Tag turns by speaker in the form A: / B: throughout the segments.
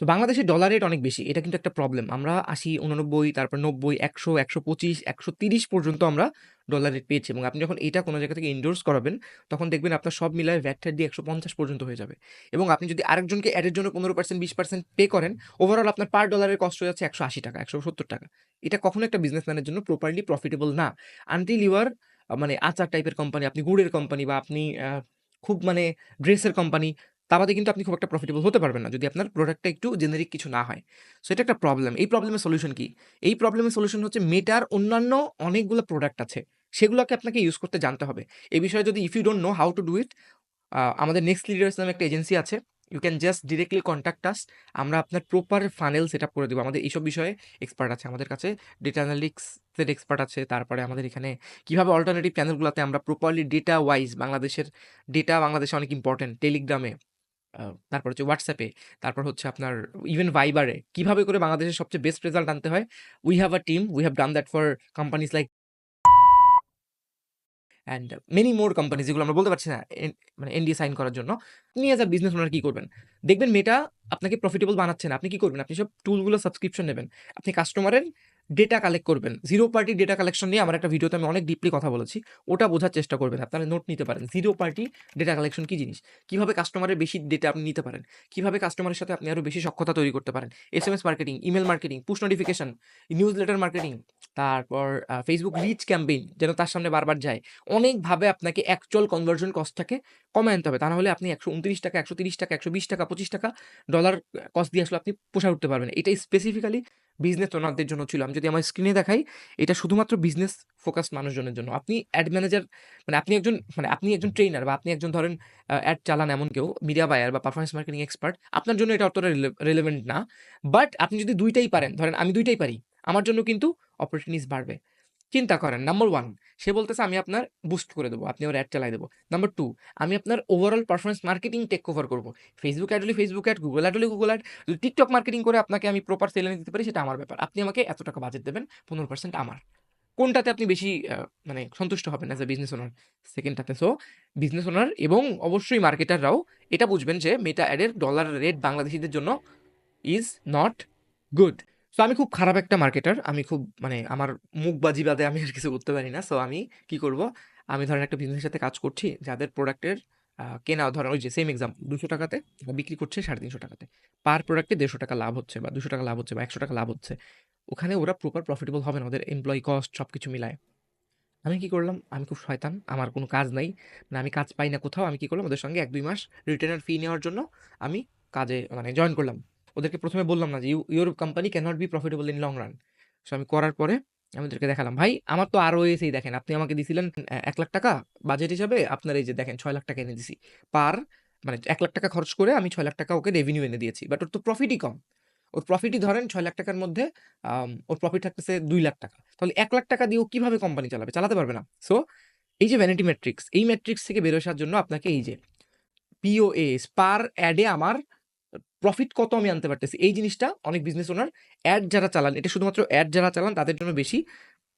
A: তো বাংলাদেশে dollar rate অনেক বেশি। এটা কিন্তু একটা প্রবলেম। আমরা ৮০, ৮৯ তারপর ৯০, ১০০, ১২৫, ১৩০ পর্যন্ত আমরা ডলার রেট পেয়েছি এবং আপনি যখন এটা কোনো জায়গা থেকে এন্ডোর্স করাবেন, তখন দেখবেন আপনার সব মিলায় ভ্যাট-ট্যাট দিয়ে ১৫০ পর্যন্ত হয়ে যাবে। এবং আপনি যদি আরেকজনকে অ্যাডের জন্য ১৫% ২০% পে করেন, ওভারঅল আপনার পার ডলারের কস্ট হয়ে যাচ্ছে ৳১৮০, ৳১৭০। এটা কখনো একটা বিজনেসম্যানের জন্য প্রপারলি প্রফিটেবল না। আনটিল ইউ মানে আচার টাইপের কোম্পানি, আপনি গুড়ের কোম্পানি বা আপনি খুব মানে ড্রেসের কোম্পানি, তা বাদে কিন্তু আপনি খুব একটা প্রফিটেবল হতে পারবেন না যদি আপনার প্রোডাক্টটা একটু জেনেরিক কিছু না হয়। সো এটা একটা প্রবলেম। এই প্রবলেমের সলিউশন কি? এই প্রবলেমের সলিউশন হচ্ছে মেটার অন্যান্য অনেকগুলো প্রোডাক্ট আছে। সেগুলোকে আপনাকে ইউজ করতে জানতে হবে। এই বিষয়ে যদি if you don't know how to do it আমাদের নেক্সট লিডার্স নামে একটা এজেন্সি আছে। You can just directly contact us. আমরা আপনার প্রপার ফানেল সেটআপ করে দেবো আমাদের এইসব বিষয়ে এক্সপার্ট আছে। আমাদের কাছে ডেটা অ্যানালিটিক্স এর এক্সপার্ট আছে। তারপরে আমাদের এখানে কীভাবে অল্টারনেটিভ চ্যানেলগুলাতে আমরা প্রপারলি ডেটা ওয়াইজ বাংলাদেশের ডেটা বাংলাদেশে অনেক ইম্পোর্টেন্ট। টেলিগ্রামে, তারপর হচ্ছে হোয়াটসঅ্যাপে তারপর হচ্ছে আপনার ইভেন ভাইবারে কীভাবে করে বাংলাদেশের সবচেয়ে বেস্ট রেজাল্ট আনতে হয়। We have a team, we have done that for companies like and many more company যেগুলো আমরা বলতে পারছি না মানে এনডিএ সাইন করার জন্য। আপনি অ্যাজ আ বিজনেস ওনার কী করবেন? দেখবেন মেটা আপনাকে প্রফিটেবল বানাচ্ছে না। আপনি কি করবেন? আপনি সব টুলগুলো সাবস্ক্রিপশন নেবেন। আপনি কাস্টমারের ডেটা কালেক্ট করবেন। জিরো পার্টি ডেটা কালেকশন নিয়ে আমার একটা ভিডিওতে আমি অনেক ডিপলি কথা বলেছি। ওটা বোঝার চেষ্টা করবেন। আপনারা নোট নিতে পারেন। জিরো পার্টি ডেটা কালেকশন কী জিনিস? কীভাবে কাস্টমারের বেশি ডেটা আপনি নিতে পারেন? কীভাবে কাস্টমারের সাথে আপনি আরও বেশি সক্ষতা তৈরি করতে পারেন? S M S marketing, email marketing, push notification, newsletter marketing, তারপর ফেসবুক রিচ ক্যাম্পেইন যেন তার সামনে বারবার যায়। অনেকভাবে আপনাকে অ্যাকচুয়াল কনভার্সন কস্টটাকে কমায় আনতে হবে। তা না হলে আপনি ৳১২৯, ৳১৩০, ৳১২০, ৳২৫, ডলার কস্ট দিয়ে আসলে আপনি পোষায় উঠতে পারবেন না। এটাই স্পেসিফিক্যালি বিজনেস ওনারদের জন্য ছিল। আমি যদি আমার স্ক্রিনে দেখাই, এটা শুধুমাত্র বিজনেস ফোকাসড মানুষজনের জন্য। আপনি অ্যাড ম্যানেজার মানে আপনি একজন মানে আপনি একজন ট্রেনার বা আপনি একজন ধরেন অ্যাড চালান এমন কেউ, মিডিয়া বায়ার বা পারফরমেন্স মার্কেটিং এক্সপার্ট। আপনার জন্য এটা অতটা রেলেভেন্ট না। বাট আপনি যদি দুইটাই পারেন, ধরেন আমি দুইটাই পারি। আমার জন্য কিন্তু অপরচুনিটিস বাড়বে। চিন্তা করেন নাম্বার 1 সে বলতেছে আমি আপনার বুস্ট করে দেবো আপনি ওর অ্যাড চালায় দেবো নাম্বার টু আমি আপনার overall performance marketing take over করব। ফেসবুক অ্যাড হলে Facebook অ্যাড, গুগল অ্যাড হলে Google অ্যাড। যদি TikTok মার্কেটিং করে আপনাকে আমি প্রপার সেল দিতে পারি সেটা আমার ব্যাপার। আপনি আমাকে এত টাকা বাজেট দেবেন, 15% আমার। কোনটাতে আপনি বেশি মানে সন্তুষ্ট হবেন অ্যাজ আ বিজনেস ওনার? সেকেন্ডটাতে। সো বিজনেস ওনার এবং অবশ্যই মার্কেটাররাও এটা বুঝবেন যে মেটা অ্যাডের ডলার রেট বাংলাদেশিদের জন্য ইজ নট গুড। সো আমি খুব খারাপ একটা মার্কেটার। আমি খুব মানে আমার মুখ বাজি বাদে আমি আর কিছু করতে পারি না। সো আমি কি করব? আমি ধরেন একটা বিজনেসের সাথে কাজ করছি, যাদের প্রোডাক্টের কেনা, ধরেন ওই যে সেম এক্সাম ৳২০০ তে বিক্রি করছে সাড়ে তিনশো টাকাতে পার প্রোডাক্টে ৳১৫০ লাভ হচ্ছে বা ৳২০০ লাভ হচ্ছে বা ৳১০০ লাভ হচ্ছে। ওখানে ওরা প্রপার প্রফিটেবল হবে না। ওদের এমপ্লয়ি কস্ট সব কিছু মিলায়। আমি কি করলাম? আমি খুব শয়তান। আমার কোনো কাজ নাই। মানে আমি কাজ পাই না কোথাও। আমি কি করলাম? ওদের সঙ্গে ১-২ মাস রিটেনার ফি নেওয়ার জন্য আমি কাজে মানে জয়েন করলাম। ওদেরকে প্রথমে বললাম না যে you your company cannot be profitable in long run. So আমি করার পরে আমি ওদেরকে দেখালাম। ভাই আমার তো আরও এসেই দেখেন। আপনি আমাকে দিছিলেন অ্যা ৳১,০০,০০০ বাজেট হিসাবে আপনার এই যে দেখেন ছয় লাখ টাকা এনে দিছি। পার মানে এক লাখ টাকা খরচ করে আমি ছয় লাখ টাকা ওকে রেভিনিউ এনে দিয়েছি। বাট ওর তো প্রফিটই কম। ওর প্রফিটই ধরেন ছয় লাখ টাকার মধ্যে ওর প্রফিট থাকতেছে দুই লাখ টাকা তাহলে এক লাখ টাকা দিয়ে ও কীভাবে কোম্পানি চালাবে? চালাতে পারবে না। সো এই যে ভ্যানিটি ম্যাট্রিক্স এই ম্যাট্রিক্স থেকে বের আসার জন্য আপনাকে এই যে POAS পার অ্যাডে আমার প্রফিট কত আমি আনতে পারতেছি। এই জিনিসটা অনেক বিজনেস ওনার অ্যাড যারা চালান, এটা শুধুমাত্র অ্যাড যারা চালান তাদের জন্য বেশি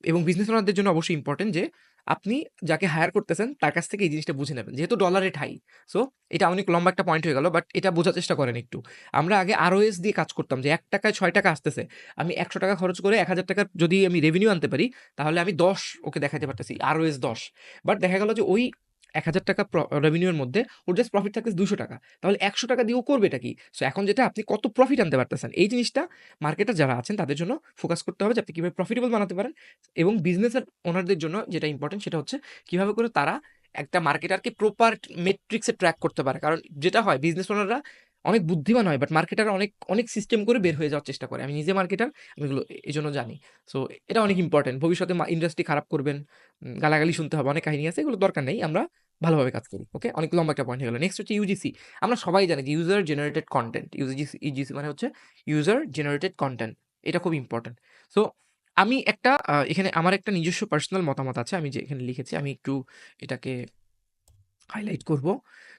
A: এবং বিজনেস ওনারদের জন্য অবশ্যই ইম্পোর্টেন্ট যে আপনি যাকে হায়ার করতেছেন তার কাছ থেকে এই জিনিসটা বুঝে নেবেন। যেহেতু ডলার রেট হাই। সো এটা অনেক লম্বা একটা পয়েন্ট হয়ে গেল। বাট এটা বোঝার চেষ্টা করেন একটু। আমরা আগে ROAS দিয়ে কাজ করতাম যে এক টাকায় ছয় টাকা আসতেছে। আমি ৳১০০ খরচ করে ৳১,০০০ যদি আমি রেভিনিউ আনতে পারি তাহলে আমি ১০ ওকে দেখাতে পারতেছি। ROAS ১০ বাট দেখা গেল যে ওই ৳১,০০০ প্র রেভিনিউ এর মধ্যে ওর জাস্ট প্রফিট থাকতেছে ৳২০০ তাহলে ৳১০০ দিয়ে ও করবেটা কি? সো এখন যেটা আপনি কত প্রফিট আনতে পারতেছেন। এই জিনিসটা মার্কেটার যারা আছেন তাদের জন্য ফোকাস করতে হবে যে আপনি কীভাবে প্রফিটেবল বানাতে পারেন এবং বিজনেসের ওনারদের জন্য যেটা ইম্পোর্টেন্ট সেটা হচ্ছে কীভাবে করে তারা একটা মার্কেটারকে প্রপার মেট্রিক্সে ট্র্যাক করতে পারে। কারণ যেটা হয় বিজনেস ওনাররা অনেক বুদ্ধিমান হয় বাট মার্কেটাররা অনেক, অনেক সিস্টেম করে বের হয়ে যাওয়ার চেষ্টা করে। আমি নিজে মার্কেটার, আমি এগুলো এই জন্য জানি। সো এটা অনেক ইম্পর্টেন্ট ভবিষ্যতে ইন্ডাস্ট্রি খারাপ করবেন, গালাগালি শুনতে হবে, অনেক কাহিনী আছে। এগুলো দরকার নেই। আমরা ভালোভাবে কাজ করি। ওকে? অনেক লম্বা একটা পয়েন্ট হয়ে গেল। নেক্সট হচ্ছে ইউজিসি। আমরা সবাই জানি যে user generated content. UGC UGC মানে হচ্ছে ইউজার জেনারেটেড কন্টেন্ট এটা খুব ইম্পোর্টেন্ট। সো আমি একটা এখানে আমার একটা নিজস্ব পার্সোনাল মতামত আছে। আমি যে এখানে লিখেছি, আমি একটু এটাকে হাইলাইট করব।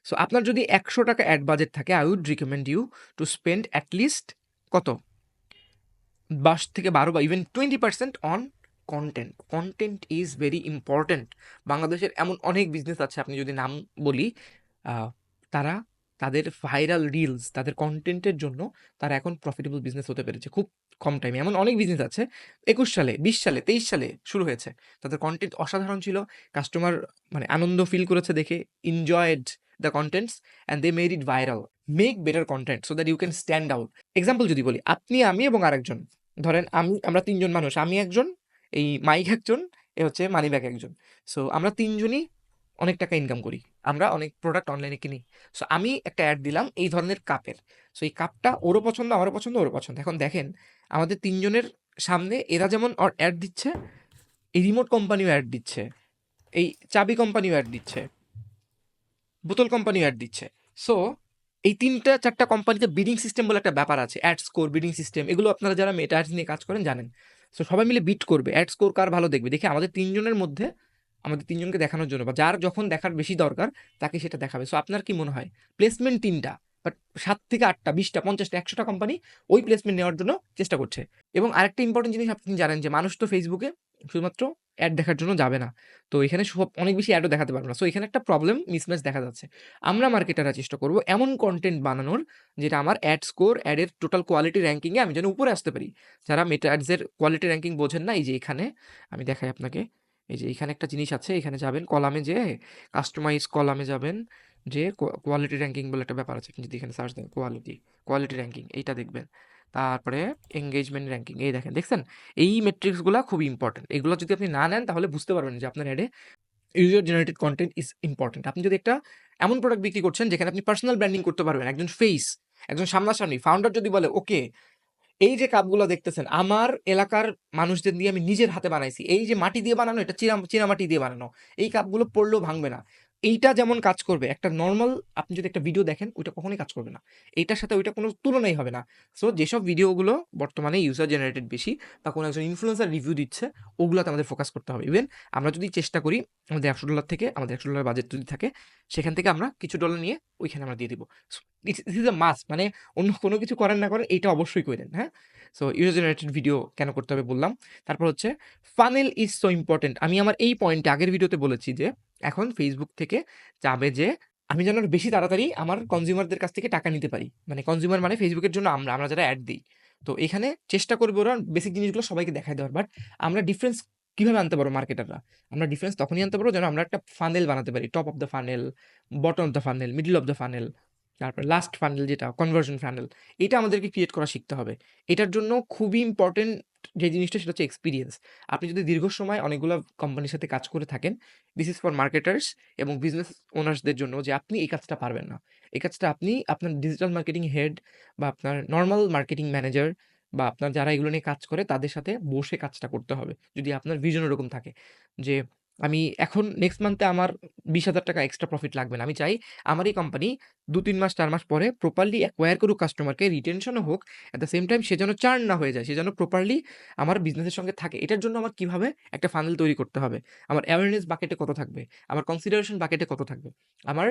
A: সো আপনার যদি ৳১০০ অ্যাড বাজেট থাকে I would recommend you to spend least কত? বাস থেকে ১২ বা even 20% on content. Content is very important. বাংলাদেশের এমন অনেক বিজনেস আছে আপনি যদি নাম বলি তারা তাদের ভাইরাল রিলস, তাদের কন্টেন্টের জন্য তারা এখন প্রফিটেবল বিজনেস হতে পেরেছে খুব কম টাইমে। এমন অনেক বিজনেস আছে ২১ সালে, ২০ সালে, ২৩ সালে শুরু হয়েছে। তাদের কন্টেন্ট অসাধারণ ছিল। কাস্টমার মানে আনন্দ ফিল করেছে দেখে, enjoyed the contents and they made it viral. Make better content so that you can stand out. Example যদি বলি, আপনি, আমি এবং আরেকজন। ধরেন আমি আমরা তিনজন মানুষ। আমি একজন, এই মাইক একজন, এ হচ্ছে মানিব্যাগ একজন। সো আমরা তিনজনই অনেক টাকা ইনকাম করি। আমরা অনেক প্রোডাক্ট অনলাইনে কিনি। সো আমি একটা অ্যাড দিলাম এই ধরনের কাপের। সো এই কাপটা ওরও পছন্দ, আমারও পছন্দ, ওরও পছন্দ। এখন দেখেন আমাদের তিনজনের সামনে এরা যেমন অ্যাড দিচ্ছে, এই রিমোট কোম্পানিও অ্যাড দিচ্ছে। এই চাবি কোম্পানিও অ্যাড দিচ্ছে। বোতল কোম্পানিও অ্যাড দিচ্ছে। সো এই ৩ চারটা ৪ কোম্পানিতে বিডিং সিস্টেম বলে একটা ব্যাপার আছে। অ্যাড স্কোর, বিডিং সিস্টেম এগুলো আপনারা যারা মেটা নিয়ে কাজ করেন জানেন। সো সবাই মিলে বিট করবে। অ্যাড স্কোর কার ভালো দেখবে। দেখে আমাদের তিনজনের মধ্যে, আমাদের তিনজনকে দেখানোর জন্য বা যার যখন দেখার বেশি দরকার, তাকে সেটা দেখাবে। সো আপনার কি মনে হয়? প্লেসমেন্ট ৩ টা। বাট ৭ থেকে ৮ টা, ২০ টা, ৫০ টা, ১০০ টা কোম্পানি ওই প্লেসমেন্ট নেওয়ার জন্য চেষ্টা করছে। এবং আরেকটা ইম্পোর্টেন্ট জিনিস আপনি জানেন যে মানুষ তো ফেসবুকে শুধুমাত্র অ্যাড দেখার জন্য যাবে না। তো এখানে সব অনেক বেশি অ্যাডও দেখাতে পারবে না। সো এখানে একটা প্রবলেম মিসম্যাচ দেখা যাচ্ছে। আমরা মার্কেটাররা চেষ্টা করব এমন কন্টেন্ট বানানোর যেটা আমার অ্যাড স্কোর, অ্যাডের টোটাল কোয়ালিটি র্যাঙ্কিংয়ে আমি যেন উপরে আসতে পারি। যারা মেটা অ্যাডসের কোয়ালিটি র্যাঙ্কিং বোঝেন না এই যে এখানে আমি দেখাই আপনাকে। এই যে এখানে একটা জিনিস আছে। এখানে যাবেন কলামে যে কাস্টমাইজ কলামে যাবেন। যে কোয়ালিটি র্যাঙ্কিং বলে একটা ব্যাপার আছে। যদি এখানে সার্চ দেন কোয়ালিটি, কোয়ালিটি র্যাঙ্কিং এইটা দেখবেন। তারপরে এঙ্গেজমেন্ট র্যাঙ্কিং এই দেখেন। দেখছেন? এই মেট্রিক্সগুলা খুবই ইম্পোর্টেন্ট। এগুলো যদি আপনি না নেন তাহলে বুঝতে পারবেন যে আপনার অ্যাডে user generated content is important. আপনি যদি একটা এমন প্রোডাক্ট বিক্রি করছেন যেখানে আপনি পার্সোনাল ব্র্যান্ডিং করতে পারবেন। একজন ফেস একজন সামনাসামনি ফাউন্ডার যদি বলে ওকে এই যে কাপগুলো দেখতেছেন আমার এলাকার মানুষদের দিয়ে আমি নিজের হাতে বানাইছি। এই যে মাটি দিয়ে বানানো এটা চিরা চিনামাটি দিয়ে বানানো। এই কাপগুলো পড়লেও ভাঙবে না। এইটা যেমন কাজ করবে, একটা নর্মাল আপনি যদি একটা ভিডিও দেখেন, ওইটা কখনোই কাজ করবে না। এইটার সাথে ওইটা কোনো তুলনাই হবে না। সো যেসব ভিডিওগুলো বর্তমানে ইউজার জেনারেটেড বেশি বা কোনো একজন ইনফ্লুয়েন্সার রিভিউ দিচ্ছে, ওগুলোতে আমাদের ফোকাস করতে হবে। ইভেন আমরা যদি চেষ্টা করি, আমাদের $১০০ থেকে আমাদের $১০০ বাজেট যদি থাকে, সেখান থেকে আমরা কিছু ডলার নিয়ে ওইখানে আমরা দিয়ে দিব। So this this is a must মানে অন্য কোনো কিছু করেন না করেন, এইটা অবশ্যই কইরেন। হ্যাঁ? সো ইউজার জেনারেটেড ভিডিও কেন করতে হবে বললাম। তারপর হচ্ছে ফানেল ইজ সো ইম্পোর্টেন্ট। আমি আমার এই পয়েন্টে আগের ভিডিওতে বলেছি যে এখন ফেসবুক থেকে চাবে যে আমি যেন বেশি তাড়াতাড়ি আমার কনজিউমারদের কাছ থেকে টাকা নিতে পারি। মানে কনজিউমার মানে ফেসবুকের জন্য আমরা, আমরা যারা অ্যাড দিই তো এখানে চেষ্টা করব ওরা বেসিক জিনিসগুলো সবাইকে দেখায় দেওয়ার। বাট আমরা ডিফারেন্স কীভাবে আনতে পারব মার্কেটাররা? আমরা ডিফারেন্স তখনই আনতে পারব যেন আমরা একটা ফানেল বানাতে পারি। Top of the funnel, bottom of the funnel, middle of the funnel, তারপর লাস্ট ফানেল যেটা কনভার্সন ফানেল। এটা আমাদেরকে ক্রিয়েট করা শিখতে হবে। এটার জন্য খুবই ইম্পোর্টেন্ট যে জিনিসটা সেটা হচ্ছে এক্সপিরিয়েন্স আপনি যদি দীর্ঘ সময় অনেকগুলা কোম্পানির সাথে কাজ করে থাকেন, দিস ইস ফর মার্কেটার্স এবং বিজনেস ওনার্সদের জন্য যে আপনি এই কাজটা পারবেন না। এই কাজটা আপনি আপনার ডিজিটাল মার্কেটিং হেড বা আপনার নর্মাল মার্কেটিং ম্যানেজার বা আপনার যারা এগুলো নিয়ে কাজ করে তাদের সাথে বসে কাজটা করতে হবে। যদি আপনার ভিজন ওরকম থাকে যে আমি এখন নেক্সট মান্থে আমার ৳২০,০০০ এক্সট্রা প্রফিট লাগবে না। আমি চাই আমার এই কোম্পানি ২-৩ মাস চার মাস পরে প্রপারলি অ্যাকোয়ার করুক কাস্টমারকে, রিটেনশনও হোক। অ্যাট দ্য সেম টাইম সে যেন চার্ন না হয়ে যায়। সে যেন প্রপারলি আমার বিজনেসের সঙ্গে থাকে। এটার জন্য আমার কীভাবে একটা ফানেল তৈরি করতে হবে। আমার অ্যাওয়ারনেস বাকেটে কত থাকবে? আমার কনসিডারেশন বাকেটে কত থাকবে? আমার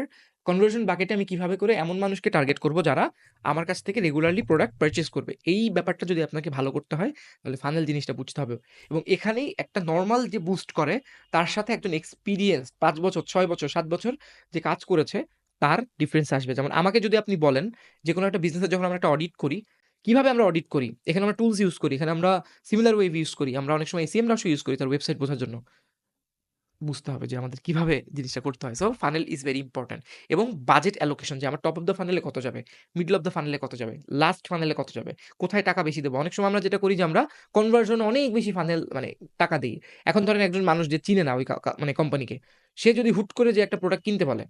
A: কনভার্সন বাকেটে আমি কীভাবে করে এমন মানুষকে টার্গেট করব যারা আমার কাছ থেকে রেগুলারলি প্রোডাক্ট পারচেজ করবে। এই ব্যাপারটা যদি আপনাকে ভালো করতে হয় তাহলে ফানেল জিনিসটা বুঝতে হবে। এবং এখানেই একটা নর্মাল যে বুস্ট করে তার সাথে একজন এক্সপিরিয়েন্স পাঁচ বছর, ৬ বছর, সাত বছর যে কাজ করেছে তার ডিফারেন্স আসবে। যেমন আমাকে যদি আপনি বলেন যে কোনো একটা বিজনেসে যখন আমরা একটা অডিট করি, কীভাবে আমরা অডিট করি? এখানে আমরা টুলস ইউজ করি। এখানে আমরা সিমিলার ওয়েভ ইউজ করি। আমরা অনেক সময় এসিএম রাশিও ইউজ করি তার ওয়েবসাইট বোঝার জন্য। বুঝতে হবে যে আমাদের কীভাবে জিনিসটা করতে হয়। So funnel is very important এবং বাজেট অ্যালোকেশন যে আমার টপ অফ দ্য ফানেলে কত যাবে, মিডল অফ দ্য ফানেলে কত যাবে, লাস্ট ফানেলে কত যাবে, কোথায় টাকা বেশি দেবো অনেক সময় আমরা যেটা করি যে আমরা কনভার্সন অনেক বেশি ফানেল মানে টাকা দিই এখন ধরেন একজন মানুষ যে চিনে না ওই মানে কোম্পানিকে। সে যদি হুট করে যে একটা প্রোডাক্ট কিনতে বলে,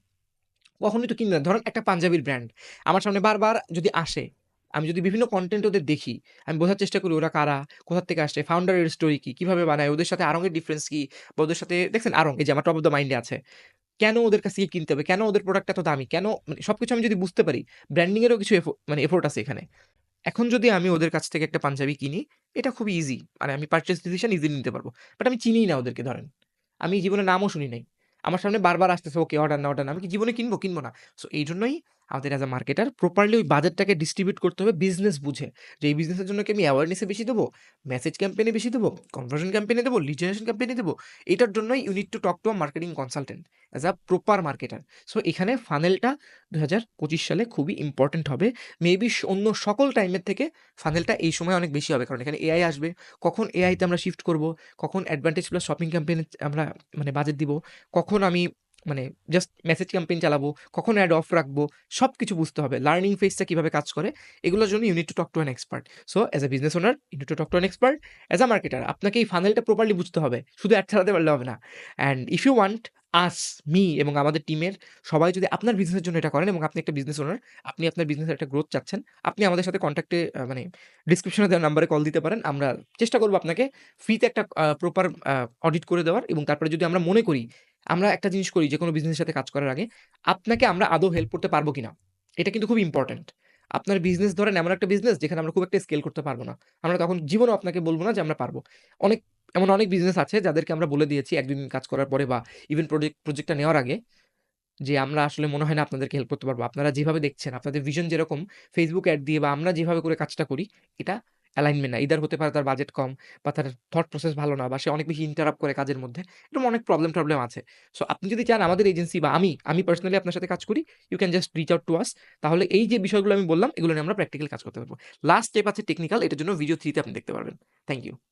A: কখনোই তো কিনবে না। ধরেন একটা পাঞ্জাবির ব্র্যান্ড আমার সামনে বারবার যদি আসে, আমি যদি বিভিন্ন কন্টেন্ট ওদের দেখি, আমি বোঝার চেষ্টা করি ওরা কারা, কোথা থেকে আসছে, ফাউন্ডারের স্টোরি কী কীভাবে বানায়, ওদের সাথে এর ডিফারেন্স কী বা ওদের সাথে দেখছেন আড়ং এই যে আমার টপ অফ দ্য মাইন্ড আছে। কেন ওদের কাছ থেকে কিনতে হবে? কেন ওদের প্রোডাক্ট এত দামি? কেন মানে সব কিছু আমি যদি বুঝতে পারি, ব্র্যান্ডিংয়েরও কিছু মানে এফোর্ট আছে এখানে। এখন যদি আমি ওদের কাছ থেকে একটা পাঞ্জাবি কিনি, এটা খুবই ইজি। মানে আমি পারচেজ ডিসিশন ইজিলি নিতে পারব। বাট আমি চিনিই না ওদেরকে ধরেন। আমি জীবনে নামও শুনি নাই। আমার সামনে বারবার আসতেছে ওকে অর্ডার না, অর্ডার না। আমি কি জীবনে কিনবো? কিনবো না। সো এইজন্যই আমাদের অ্যাজ আ মার্কেটার প্রপারলি ওই বাজেটটাকে ডিস্ট্রিবিউট করতে হবে বিজনেস বুঝে। যে এই বিজনেসের জন্য কি আমি অ্যাওয়ারনেস বেশি দেবো? মেসেজ ক্যাম্পেনে বেশি দেবো? কনভার্সন ক্যাম্পেনে দেবো? লিড জেনারেশন ক্যাম্পেইন দেবো? এটার জন্যই you need to talk to marketing consultant as a proper marketer. So এখানে ফানেলটা ২০২৫ সালে খুবই ইম্পোর্টেন্ট হবে। মেবি অন্য সকল টাইমের থেকে ফানেলটা এই সময় অনেক বেশি হবে। কারণ এখানে এআই আসবে। কখন এআইতে আমরা শিফট করব, কখন অ্যাডভান্টেজ প্লাস শপিং ক্যাম্পেনে আমরা মানে বাজেট দিব, কখন আমি মানে জাস্ট মেসেজ ক্যাম্পেইন চালাবো, কখন অ্যাড অফ রাখব, সবকিছু বুঝতে হবে। লার্নিং ফেজটা কীভাবে কাজ করে, এগুলোর জন্য you need to talk to an expert. So as a business owner you need to talk to an expert. As a marketer আপনাকে এই ফানেলটা প্রপারলি বুঝতে হবে। শুধু অ্যাড চালাতে পারলে হবে না। And if you want us, me এবং আমাদের টিমের সবাই যদি আপনার বিজনেসের জন্য এটা করেন এবং আপনি একটা বিজনেস ওনার, আপনি আপনার বিজনেসের একটা গ্রোথ চাচ্ছেন, আপনি আমাদের সাথে কনট্যাক্টে মানে ডিসক্রিপশনে দেওয়া নাম্বারে কল দিতে পারেন। আমরা চেষ্টা করব আপনাকে ফ্রিতে একটা প্রপার অডিট করে দেওয়ার এবং তারপরে যদি আমরা মনে করি, আমরা একটা জিনিস করি যে কোনো বিজনেসের সাথে কাজ করার আগে, আপনাকে আমরা আদৌ হেল্প করতে পারব কিনা? এটা কিন্তু খুব ইম্পোর্টেন্ট। আপনার বিজনেস ধরেন এমন একটা বিজনেস যেখানে আমরা খুব একটা স্কেল করতে পারব না। আমরা তখন জীবনও আপনাকে বলব না যে আমরা পারব অনেক এমন অনেক বিজনেস আছে যাদেরকে আমরা বলে দিয়েছি ১-২ দিন কাজ করার পরে বা ইভেন প্রজেক্ট প্রজেক্টটা নেওয়ার আগে যে আমরা আসলে মনে হয় না আপনাদেরকে হেল্প করতে পারব। আপনারা যেভাবে দেখছেন, আপনাদের ভিশন যেরকম ফেসবুক অ্যাড দিয়ে বা আমরা যেভাবে করে কাজটা করি, এটা অ্যালাইনমেন্ট না। ইদার হতে পারে তার বাজেট কম বা তার থট প্রসেস ভালো না বা সে অনেক বেশি ইন্টারাপ্ট করে কাজের মধ্যে। এরকম অনেক প্রবলেম-টবলেম আছে। সো আপনি যদি চান আমাদের এজেন্সি বা আমি, আমি পার্সোনালি আপনার সাথে কাজ করি, you can just reach out to us. তাহলে এই যে বিষয়গুলো আমি বললাম, এগুলো নিয়ে আমরা প্র্যাকটিক্যাল কাজ করতে পারব। লাস্ট স্টেপ আছে টেকনিক্যাল। এটার জন্য ভিডিও 3 তে আপনি দেখতে পারবেন। Thank you.